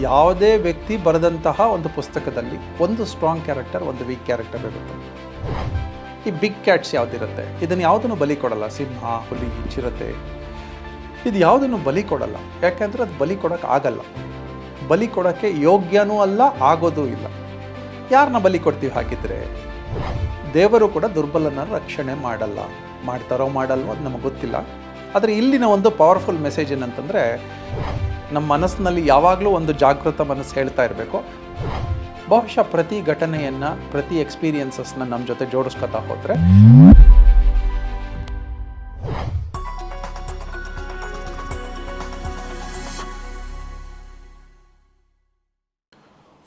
ಯಾವುದೇ ವ್ಯಕ್ತಿ ಬರೆದಂತಹ ಒಂದು ಪುಸ್ತಕದಲ್ಲಿ ಒಂದು ಸ್ಟ್ರಾಂಗ್ ಕ್ಯಾರೆಕ್ಟರ್ ಒಂದು ವೀಕ್ ಕ್ಯಾರೆಕ್ಟರ್ ಇರುತ್ತೆ. ಈ ಬಿಗ್ ಕ್ಯಾಟ್ಸ್ ಯಾವುದಿರುತ್ತೆ? ಇದನ್ನು ಯಾವುದನ್ನು ಬಲಿ ಕೊಡಲ್ಲ? ಸಿಂಹ, ಹುಲಿ, ಚಿರತೆ. ಇದು ಯಾವುದನ್ನು ಬಲಿ ಕೊಡಲ್ಲ? ಯಾಕೆಂದರೆ ಅದು ಬಲಿ ಕೊಡೋಕೆ ಆಗಲ್ಲ. ಬಲಿ ಕೊಡೋಕ್ಕೆ ಯೋಗ್ಯನೂ ಅಲ್ಲ, ಆಗೋದೂ ಇಲ್ಲ. ಯಾರನ್ನ ಬಲಿ ಕೊಡ್ತೀವಿ ಹಾಕಿದರೆ ದೇವರು ಕೂಡ ದುರ್ಬಲನ ರಕ್ಷಣೆ ಮಾಡಲ್ಲ. ಮಾಡ್ತಾರೋ ಮಾಡಲ್ವೋ ಅದು ನಮಗೆ ಗೊತ್ತಿಲ್ಲ. ಆದರೆ ಇಲ್ಲಿನ ಒಂದು ಪವರ್ಫುಲ್ ಮೆಸೇಜ್ ಏನಂತಂದರೆ ನಮ್ಮ ಮನಸ್ಸಿನಲ್ಲಿ ಯಾವಾಗಲೂ ಒಂದು ಜಾಗೃತ ಮನಸ್ಸು ಹೇಳ್ತಾ ಇರಬೇಕು. ಬಹುಶಃ ಪ್ರತಿ ಘಟನೆಯನ್ನು, ಪ್ರತಿ ಎಕ್ಸ್ಪೀರಿಯನ್ಸಸ್ನ ನಮ್ಮ ಜೊತೆ ಜೋಡಿಸ್ಕೊತಾ ಹೋದರೆ.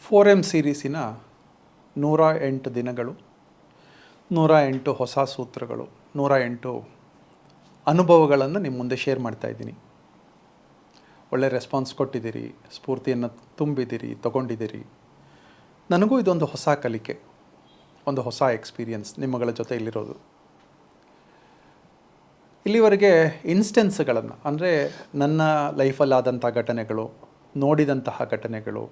ಫೋರ್ ಎಂ ಸೀರೀಸಿನ ನೂರ ಎಂಟು ದಿನಗಳು, ನೂರ ಎಂಟು ಹೊಸ ಸೂತ್ರಗಳು, ನೂರ ಎಂಟು ಅನುಭವಗಳನ್ನು ನಿಮ್ಮ ಮುಂದೆ ಶೇರ್ ಮಾಡ್ತಾ ಇದ್ದೀನಿ. ಒಳ್ಳೆ ರೆಸ್ಪಾನ್ಸ್ ಕೊಟ್ಟಿದ್ದೀರಿ, ಸ್ಫೂರ್ತಿಯನ್ನು ತುಂಬಿದ್ದೀರಿ, ತಗೊಂಡಿದ್ದೀರಿ. ನನಗೂ ಇದೊಂದು ಹೊಸ ಕಲಿಕೆ, ಒಂದು ಹೊಸ ಎಕ್ಸ್ಪೀರಿಯನ್ಸ್ ನಿಮ್ಮಗಳ ಜೊತೆ ಇಲ್ಲಿರೋದು ಇಲ್ಲಿವರೆಗೆ ಇನ್ಸ್ಟೆನ್ಸ್ಗಳನ್ನು ಅಂದರೆ ನನ್ನ ಲೈಫಲ್ಲಾದಂಥ ಘಟನೆಗಳು, ನೋಡಿದಂತಹ ಘಟನೆಗಳು,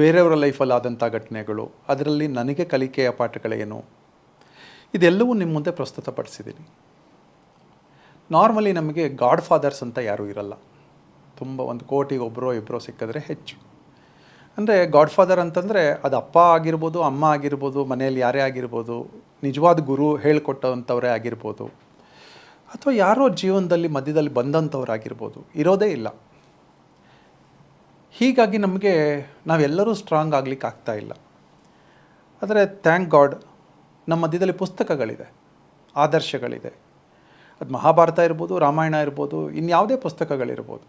ಬೇರೆಯವರ ಲೈಫಲ್ಲಾದಂಥ ಘಟನೆಗಳು, ಅದರಲ್ಲಿ ನನಗೆ ಕಲಿಕೆಯ ಪಾಠಗಳೇನು ಇದೆಲ್ಲವೂ ನಿಮ್ಮ ಮುಂದೆ ಪ್ರಸ್ತುತಪಡಿಸಿದ್ದೀನಿ. ನಾರ್ಮಲಿ ನಮಗೆ ಗಾಡ್ ಫಾದರ್ಸ್ ಅಂತ ಯಾರೂ ಇರಲ್ಲ. ತುಂಬ ಒಂದು ಕೋಟಿಗೆ ಒಬ್ಬರು ಇಬ್ಬರು ಸಿಕ್ಕಿದ್ರೆ ಹೆಚ್ಚು. ಅಂದರೆ ಗಾಡ್ ಫಾದರ್ ಅಂತಂದರೆ ಅದು ಅಪ್ಪ ಆಗಿರ್ಬೋದು, ಅಮ್ಮ ಆಗಿರ್ಬೋದು, ಮನೆಯಲ್ಲಿ ಯಾರೇ ಆಗಿರ್ಬೋದು, ನಿಜವಾದ ಗುರು ಹೇಳಿಕೊಟ್ಟಂಥವರೇ ಆಗಿರ್ಬೋದು. ಅಥವಾ ಯಾರೋ ಜೀವನದಲ್ಲಿ ಮಧ್ಯದಲ್ಲಿ ಬಂದಂಥವ್ರಾಗಿರ್ಬೋದು ಇರೋದೇ ಇಲ್ಲ. ಹೀಗಾಗಿ ನಮಗೆ ನಾವೆಲ್ಲರೂ ಸ್ಟ್ರಾಂಗ್ ಆಗಲಿಕ್ಕೆ ಆಗ್ತಾ ಇಲ್ಲ. ಆದರೆ ಥ್ಯಾಂಕ್ ಗಾಡ್ ನಮ್ಮ ಮಧ್ಯದಲ್ಲಿ ಪುಸ್ತಕಗಳಿದೆ, ಆದರ್ಶಗಳಿದೆ. ಅದು ಮಹಾಭಾರತ ಇರ್ಬೋದು, ರಾಮಾಯಣ ಇರ್ಬೋದು, ಇನ್ಯಾವುದೇ ಪುಸ್ತಕಗಳಿರ್ಬೋದು.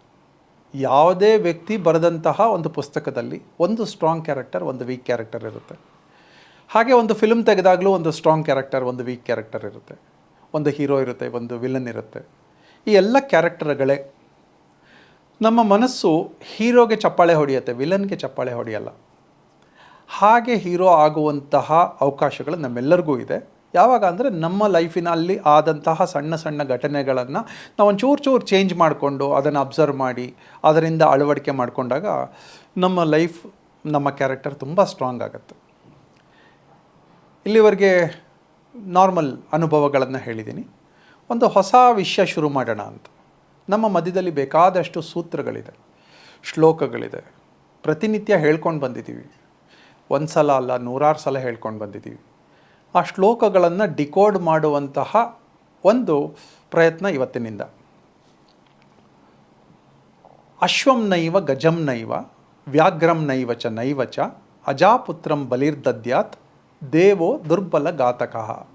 ಯಾವುದೇ ವ್ಯಕ್ತಿ ಬರೆದಂತಹ ಒಂದು ಪುಸ್ತಕದಲ್ಲಿ ಒಂದು ಸ್ಟ್ರಾಂಗ್ ಕ್ಯಾರೆಕ್ಟರ್ ಒಂದು ವೀಕ್ ಕ್ಯಾರೆಕ್ಟರ್ ಇರುತ್ತೆ. ಹಾಗೆ ಒಂದು ಫಿಲ್ಮ್ ತೆಗೆದಾಗಲೂ ಒಂದು ಸ್ಟ್ರಾಂಗ್ ಕ್ಯಾರೆಕ್ಟರ್ ಒಂದು ವೀಕ್ ಕ್ಯಾರೆಕ್ಟರ್ ಇರುತ್ತೆ. ಒಂದು ಹೀರೋ ಇರುತ್ತೆ, ಒಂದು ವಿಲನ್ ಇರುತ್ತೆ. ಈ ಎಲ್ಲ ಕ್ಯಾರೆಕ್ಟರ್ಗಳೇ ನಮ್ಮ ಮನಸ್ಸು ಹೀರೋಗೆ ಚಪ್ಪಾಳೆ ಹೊಡೆಯುತ್ತೆ ವಿಲನ್ಗೆ ಚಪ್ಪಾಳೆ ಹೊಡೆಯಲ್ಲ. ಹಾಗೆ ಹೀರೋ ಆಗುವಂತಹ ಅವಕಾಶಗಳು ನಮ್ಮೆಲ್ಲರಿಗೂ ಇದೆ. ಯಾವಾಗ ಅಂದರೆ ನಮ್ಮ ಲೈಫಿನಲ್ಲಿ ಆದಂತಹ ಸಣ್ಣ ಸಣ್ಣ ಘಟನೆಗಳನ್ನು ನಾವು ಒಂಚೂರು ಚೂರು ಚೇಂಜ್ ಮಾಡಿಕೊಂಡು ಅದನ್ನು ಅಬ್ಸರ್ವ್ ಮಾಡಿ, ಅದರಿಂದ ಅಳವಡಿಕೆ ಮಾಡಿಕೊಂಡಾಗ ನಮ್ಮ ಲೈಫ್ ನಮ್ಮ ಕ್ಯಾರೆಕ್ಟರ್ ತುಂಬ ಸ್ಟ್ರಾಂಗ್ ಆಗುತ್ತೆ. ಇಲ್ಲಿವರೆಗೆ ನಾರ್ಮಲ್ ಅನುಭವಗಳನ್ನು ಹೇಳಿದ್ದೀನಿ ಒಂದು ಹೊಸ ವಿಷಯ ಶುರು ಮಾಡೋಣ ಅಂತ. ನಮ್ಮ ಮಧ್ಯದಲ್ಲಿ ಬೇಕಾದಷ್ಟು ಸೂತ್ರಗಳಿದೆ, ಶ್ಲೋಕಗಳಿದೆ. ಪ್ರತಿನಿತ್ಯ ಹೇಳ್ಕೊಂಡು ಬಂದಿದ್ದೀವಿ. ಒಂದು ಸಲ ಅಲ್ಲ, ನೂರಾರು ಸಲ ಹೇಳ್ಕೊಂಡು ಬಂದಿದ್ದೀವಿ. ಆ ಶ್ಲೋಕಗಳನ್ನು ಡಿಕೋಡ್ ಮಾಡುವಂತಹ ಒಂದು ಪ್ರಯತ್ನ ಇವತ್ತಿನಿಂದ. ಅಶ್ವಂ ನೈವ ಗಜಂ ವ್ಯಾಘ್ರಂ ನೈವ ಚ ನೈವ ಚ, ಅಜಾಪುತ್ರಂ ಬಲಿರ್ದದ್ಯಾತ್, ದೇವೋ ದುರ್ಬಲ ಘಾತಕಃ.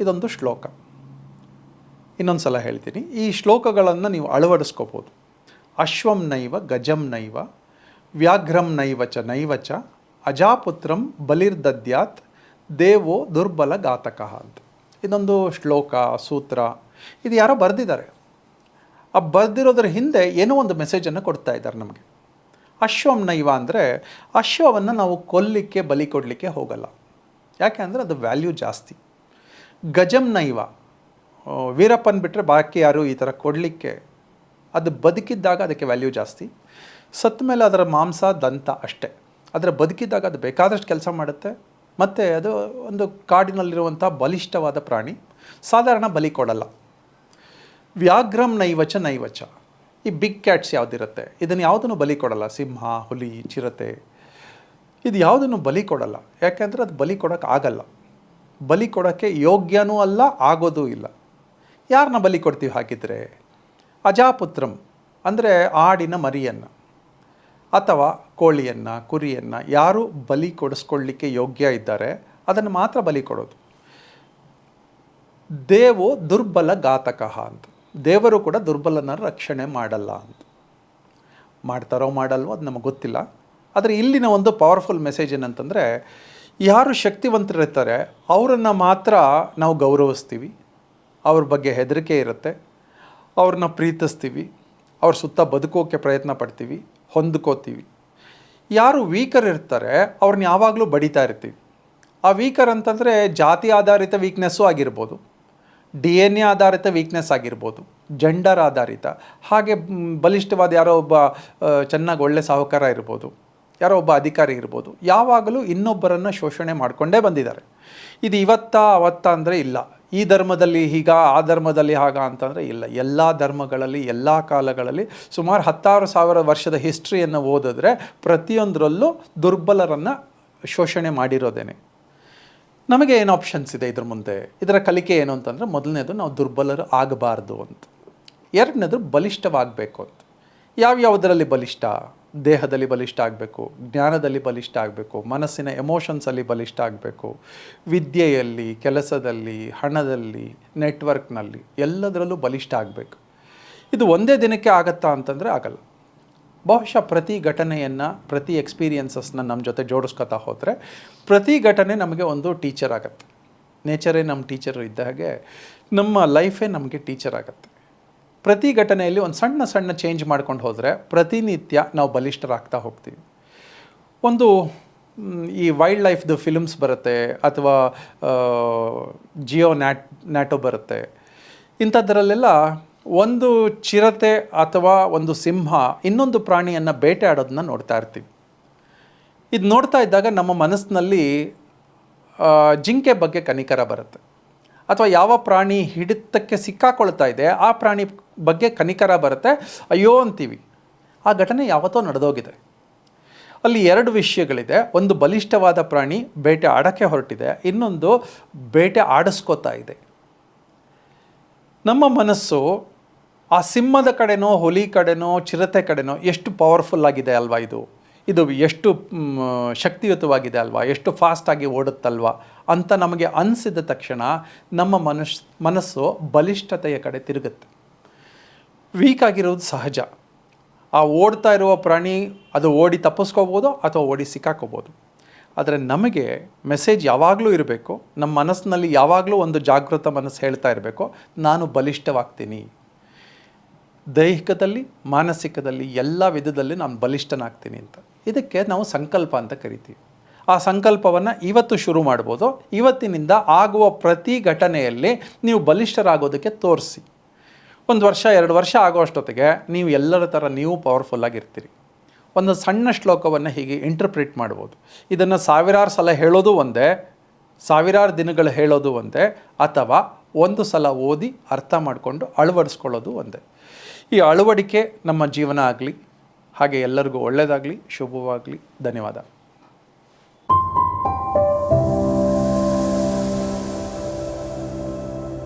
ಇದೊಂದು ಶ್ಲೋಕ. ಇನ್ನೊಂದು ಸಲ ಹೇಳ್ತೀನಿ. ಈ ಶ್ಲೋಕಗಳನ್ನು ನೀವು ಅಳವಡಿಸ್ಕೋಬೋದು. ಅಶ್ವಂ ನೈವ ಗಜಂ ವ್ಯಾಘ್ರಂ ನೈವ ಚ ನೈವ ಚ, ಅಜಾಪುತ್ರಂ ಬಲಿರ್ದದ್ಯಾತ್ ದೇವೋ ದುರ್ಬಲ ಘಾತಕ ಅಂತ. ಇದೊಂದು ಶ್ಲೋಕ, ಸೂತ್ರ, ಇದು ಯಾರೋ ಬರೆದಿದ್ದಾರೆ. ಆ ಬರೆದಿರೋದ್ರ ಹಿಂದೆ ಏನೋ ಒಂದು ಮೆಸೇಜನ್ನು ಕೊಡ್ತಾ ಇದ್ದಾರೆ ನಮಗೆ. ಅಶ್ವಂ ನೈವ ಅಂದರೆ ಅಶ್ವವನ್ನು ನಾವು ಕೊಲ್ಲಿಕ್ಕೆ, ಬಲಿ ಕೊಡಲಿಕ್ಕೆ ಹೋಗಲ್ಲ. ಯಾಕೆ ಅಂದರೆ ಅದು ವ್ಯಾಲ್ಯೂ ಜಾಸ್ತಿ. ಗಜಂ ನೈವ ವೀರಪ್ಪನ ವೀರಪ್ಪನ್ ಬಿಟ್ಟರೆ ಬಾಕಿ ಯಾರು ಈ ಥರ ಕೊಡಲಿಕ್ಕೆ? ಅದು ಬದುಕಿದ್ದಾಗ ಅದಕ್ಕೆ ವ್ಯಾಲ್ಯೂ ಜಾಸ್ತಿ. ಸತ್ತ ಮೇಲೆ ಅದರ ಮಾಂಸ, ದಂತ ಅಷ್ಟೇ. ಅದರ ಬದುಕಿದ್ದಾಗ ಅದು ಬೇಕಾದಷ್ಟು ಕೆಲಸ ಮಾಡುತ್ತೆ. ಮತ್ತು ಅದು ಒಂದು ಕಾಡಿನಲ್ಲಿರುವಂಥ ಬಲಿಷ್ಠವಾದ ಪ್ರಾಣಿ, ಸಾಧಾರಣ ಬಲಿ ಕೊಡಲ್ಲ. ವ್ಯಾಘ್ರಂ ನೈವಚ ನೈವಚ. ಈ ಬಿಗ್ ಕ್ಯಾಟ್ಸ್ ಯಾವುದಿರುತ್ತೆ? ಇದನ್ನು ಯಾವುದನ್ನು ಬಲಿ ಕೊಡಲ್ಲ? ಸಿಂಹ, ಹುಲಿ, ಚಿರತೆ. ಇದು ಯಾವುದನ್ನು ಬಲಿ ಕೊಡಲ್ಲ? ಯಾಕೆಂದರೆ ಅದು ಬಲಿ ಕೊಡೋಕೆ ಆಗಲ್ಲ. ಬಲಿ ಕೊಡೋಕ್ಕೆ ಯೋಗ್ಯನೂ ಅಲ್ಲ, ಆಗೋದೂ ಇಲ್ಲ. ಯಾರನ್ನ ಬಲಿ ಕೊಡ್ತೀವಿ ಹಾಕಿದರೆ ಅಜಾಪುತ್ರಂ, ಅಂದರೆ ಆಡಿನ ಮರಿಯನ್ನು. ಅಥವಾ ಕೋಳಿಯನ್ನು, ಕುರಿಯನ್ನು ಯಾರು ಬಲಿ ಕೊಡಿಸ್ಕೊಳ್ಳಿಕ್ಕೆ ಯೋಗ್ಯ ಇದ್ದಾರೆ, ಅದನ್ನು ಮಾತ್ರ ಬಲಿ ಕೊಡೋದು. ದೇವು ದುರ್ಬಲ ಘಾತಕ ಅಂತ. ದೇವರು ಕೂಡ ದುರ್ಬಲನ ರಕ್ಷಣೆ ಮಾಡಲ್ಲ ಅಂತ. ಮಾಡ್ತಾರೋ ಮಾಡಲ್ವೋ ಅದು ನಮಗೆ ಗೊತ್ತಿಲ್ಲ. ಆದರೆ ಇಲ್ಲಿನ ಒಂದು ಪವರ್ಫುಲ್ ಮೆಸೇಜ್ ಏನಂತಂದರೆ, ಯಾರು ಶಕ್ತಿವಂತರಿರ್ತಾರೆ, ಅವರನ್ನು ಮಾತ್ರ ನಾವು ಗೌರವಿಸ್ತೀವಿ. ಅವ್ರ ಬಗ್ಗೆ ಹೆದರಿಕೆ ಇರುತ್ತೆ. ಅವ್ರನ್ನ ಪ್ರೀತಿಸ್ತೀವಿ. ಅವ್ರ ಸುತ್ತ ಬದುಕೋಕ್ಕೆ ಪ್ರಯತ್ನ ಪಡ್ತೀವಿ. ಹೊಂದ್ಕೋತೀವಿ. ಯಾರು ವೀಕರ್ ಇರ್ತಾರೆ ಅವ್ರನ್ನ ಯಾವಾಗಲೂ ಬಡಿತಾ ಇರ್ತೀವಿ. ಆ ವೀಕರ್ ಅಂತಂದರೆ ಜಾತಿ ಆಧಾರಿತ ವೀಕ್ನೆಸ್ಸು ಆಗಿರ್ಬೋದು. ಡಿ ಎನ್ ಎ ಆಧಾರಿತ ವೀಕ್ನೆಸ್ ಆಗಿರ್ಬೋದು. ಜೆಂಡರ್ ಆಧಾರಿತ. ಹಾಗೆ ಬಲಿಷ್ಠವಾದ ಯಾರೋ ಒಬ್ಬ ಚೆನ್ನಾಗಿ ಒಳ್ಳೆ ಸಾಹುಕಾರ ಇರ್ಬೋದು. ಯಾರೋ ಒಬ್ಬ ಅಧಿಕಾರಿ ಇರ್ಬೋದು. ಯಾವಾಗಲೂ ಇನ್ನೊಬ್ಬರನ್ನು ಶೋಷಣೆ ಮಾಡಿಕೊಂಡೇ ಬಂದಿದ್ದಾರೆ. ಇದು ಇವತ್ತ ಅವತ್ತ ಅಂದರೆ ಇಲ್ಲ. ಈ ಧರ್ಮದಲ್ಲಿ ಹೀಗ, ಆ ಧರ್ಮದಲ್ಲಿ ಹಾಗ ಅಂತಂದರೆ ಇಲ್ಲ. ಎಲ್ಲ ಧರ್ಮಗಳಲ್ಲಿ, ಎಲ್ಲ ಕಾಲಗಳಲ್ಲಿ ಸುಮಾರು ಹತ್ತಾರು ಸಾವಿರ ವರ್ಷದ ಹಿಸ್ಟ್ರಿಯನ್ನು ಓದಿದ್ರೆ ಪ್ರತಿಯೊಂದರಲ್ಲೂ ದುರ್ಬಲರನ್ನು ಶೋಷಣೆ ಮಾಡಿರೋದೇನೆ. ನಮಗೆ ಏನು ಆಪ್ಷನ್ಸ್ ಇದೆ ಇದ್ರ ಮುಂದೆ? ಇದರ ಕಲಿಕೆ ಏನು ಅಂತಂದರೆ ಮೊದಲನೇದು ನಾವು ದುರ್ಬಲರು ಆಗಬಾರ್ದು ಅಂತ. ಎರಡನೇದು ಬಲಿಷ್ಠವಾಗಬೇಕು ಅಂತ. ಯಾವ್ಯಾವುದರಲ್ಲಿ ಬಲಿಷ್ಠ? ದೇಹದಲ್ಲಿ ಬಲಿಷ್ಠ ಆಗಬೇಕು ಜ್ಞಾನದಲ್ಲಿ ಬಲಿಷ್ಠ ಆಗಬೇಕು ಮನಸ್ಸಿನ ಎಮೋಷನ್ಸಲ್ಲಿ ಬಲಿಷ್ಠ ಆಗಬೇಕು ವಿದ್ಯೆಯಲ್ಲಿ, ಕೆಲಸದಲ್ಲಿ, ಹಣದಲ್ಲಿ ನೆಟ್ವರ್ಕ್ನಲ್ಲಿ ಎಲ್ಲದರಲ್ಲೂ ಬಲಿಷ್ಠ ಆಗಬೇಕು ಇದು ಒಂದೇ ದಿನಕ್ಕೆ ಆಗತ್ತಾ ಅಂತಂದರೆ ಆಗಲ್ಲ. ಬಹುಶಃ ಪ್ರತಿ ಘಟನೆಯನ್ನು, ಪ್ರತಿ ಎಕ್ಸ್ಪೀರಿಯನ್ಸಸ್ನ ನಮ್ಮ ಜೊತೆ ಜೋಡಿಸ್ಕೊತಾ ಹೋದರೆ ಪ್ರತಿ ಘಟನೆ ನಮಗೆ ಒಂದು ಟೀಚರ್ ಆಗುತ್ತೆ. ನೇಚರೇ ನಮ್ಮ ಟೀಚರ್ ಇದ್ದ ಹಾಗೆ ನಮ್ಮ ಲೈಫೇ ನಮಗೆ ಟೀಚರ್ ಆಗುತ್ತೆ. ಪ್ರತಿ ಘಟನೆಯಲ್ಲಿ ಒಂದು ಸಣ್ಣ ಸಣ್ಣ ಚೇಂಜ್ ಮಾಡ್ಕೊಂಡು ಹೋದರೆ ಪ್ರತಿನಿತ್ಯ ನಾವು ಬಲಿಷ್ಠರಾಗ್ತಾ ಹೋಗ್ತೀವಿ. ಒಂದು ಈ ವೈಲ್ಡ್ ಲೈಫ್ದು ಫಿಲ್ಮ್ಸ್ ಬರುತ್ತೆ, ಅಥವಾ ಜಿಯೋ ನ್ಯಾಟ್ ನ್ಯಾಟೋ ಬರುತ್ತೆ. ಇಂಥದ್ರಲ್ಲೆಲ್ಲ ಒಂದು ಚಿರತೆ ಅಥವಾ ಒಂದು ಸಿಂಹ ಇನ್ನೊಂದು ಪ್ರಾಣಿಯನ್ನು ಬೇಟೆ ಆಡೋದನ್ನ ನೋಡ್ತಾ ಇರ್ತೀವಿ. ಇದು ನೋಡ್ತಾ ಇದ್ದಾಗ ನಮ್ಮ ಮನಸ್ಸಿನಲ್ಲಿ ಜಿಂಕೆ ಬಗ್ಗೆ ಕನಿಕರ ಬರುತ್ತೆ. ಅಥವಾ ಯಾವ ಪ್ರಾಣಿ ಹಿಡಿತಕ್ಕೆ ಸಿಕ್ಕಾಕೊಳ್ತಾ ಇದೆ, ಆ ಪ್ರಾಣಿ ಬಗ್ಗೆ ಕನಿಕರ ಬರುತ್ತೆ, ಅಯ್ಯೋ ಅಂತೀವಿ. ಆ ಘಟನೆ ಯಾವತ್ತೋ ನಡೆದೋಗಿದೆ. ಅಲ್ಲಿ ಎರಡು ವಿಷಯಗಳಿದೆ. ಒಂದು ಬಲಿಷ್ಠವಾದ ಪ್ರಾಣಿ ಬೇಟೆ ಆಡೋಕ್ಕೆ ಹೊರಟಿದೆ, ಇನ್ನೊಂದು ಬೇಟೆ ಆಡಿಸ್ಕೋತಾ ಇದೆ. ನಮ್ಮ ಮನಸ್ಸು ಆ ಸಿಂಹದ ಕಡೆನೋ, ಹುಲಿ ಕಡೆನೋ, ಚಿರತೆ ಕಡೆನೋ ಎಷ್ಟು ಪವರ್ಫುಲ್ ಆಗಿದೆ ಅಲ್ವಾ ಇದು? ಇದು ಎಷ್ಟು ಶಕ್ತಿಯುತವಾಗಿದೆ ಅಲ್ವಾ? ಎಷ್ಟು ಫಾಸ್ಟಾಗಿ ಓಡುತ್ತಲ್ವಾ? ಅಂತ ನಮಗೆ ಅನಿಸಿದ ತಕ್ಷಣ ನಮ್ಮ ಮನಸ್, ಮನಸ್ಸು ಬಲಿಷ್ಠತೆಯ ಕಡೆ ತಿರುಗುತ್ತೆ. ವೀಕ್ ಆಗಿರೋದು ಸಹಜ. ಆ ಓಡ್ತಾ ಇರುವ ಪ್ರಾಣಿ ಅದು ಓಡಿ ತಪ್ಪಿಸ್ಕೋಬೋದು ಅಥವಾ ಓಡಿ ಸಿಕ್ಕಾಕೋಬೋದು. ಆದರೆ ನಮಗೆ ಮೆಸೇಜ್ ಯಾವಾಗಲೂ ಇರಬೇಕು, ನಮ್ಮ ಮನಸ್ಸಿನಲ್ಲಿ ಯಾವಾಗಲೂ ಒಂದು ಜಾಗೃತ ಮನಸ್ಸು ಹೇಳ್ತಾ ಇರಬೇಕು, ನಾನು ಬಲಿಷ್ಠವಾಗ್ತೀನಿ. ದೈಹಿಕದಲ್ಲಿ, ಮಾನಸಿಕದಲ್ಲಿ, ಎಲ್ಲ ವಿಧದಲ್ಲಿ ನಾನು ಬಲಿಷ್ಠನಾಗ್ತೀನಿ ಅಂತ. ಇದಕ್ಕೆ ನಾವು ಸಂಕಲ್ಪ ಅಂತ ಕರಿತೀವಿ. ಆ ಸಂಕಲ್ಪವನ್ನು ಇವತ್ತು ಶುರು ಮಾಡ್ಬೋದು. ಇವತ್ತಿನಿಂದ ಆಗುವ ಪ್ರತಿ ಘಟನೆಯಲ್ಲಿ ನೀವು ಬಲಿಷ್ಠರಾಗೋದಕ್ಕೆ ತೋರಿಸಿ. ಒಂದು ವರ್ಷ, ಎರಡು ವರ್ಷ ಆಗೋಷ್ಟೊತ್ತಿಗೆ ನೀವು ಎಲ್ಲರ ಥರ ನೀವು ಪವರ್ಫುಲ್ ಆಗಿರ್ತೀರಿ. ಒಂದು ಸಣ್ಣ ಶ್ಲೋಕವನ್ನು ಹೀಗೆ ಇಂಟರ್ಪ್ರಿಟ್ ಮಾಡ್ಬೋದು. ಇದನ್ನು ಸಾವಿರಾರು ಸಲ ಹೇಳೋದು ಒಂದೇ, ಸಾವಿರಾರು ದಿನಗಳು ಹೇಳೋದು ಒಂದೇ, ಅಥವಾ ಒಂದು ಸಲ ಓದಿ ಅರ್ಥ ಮಾಡಿಕೊಂಡು ಅಳವಡಿಸ್ಕೊಳ್ಳೋದು ಒಂದೇ. ಈ ಅಳವಡಿಕೆ ನಮ್ಮ ಜೀವನ ಆಗಲಿ ಹಾಗೆ ಎಲ್ಲರಿಗೂ ಒಳ್ಳೆಯದಾಗಲಿ ಶುಭವಾಗಲಿ. ಧನ್ಯವಾದ.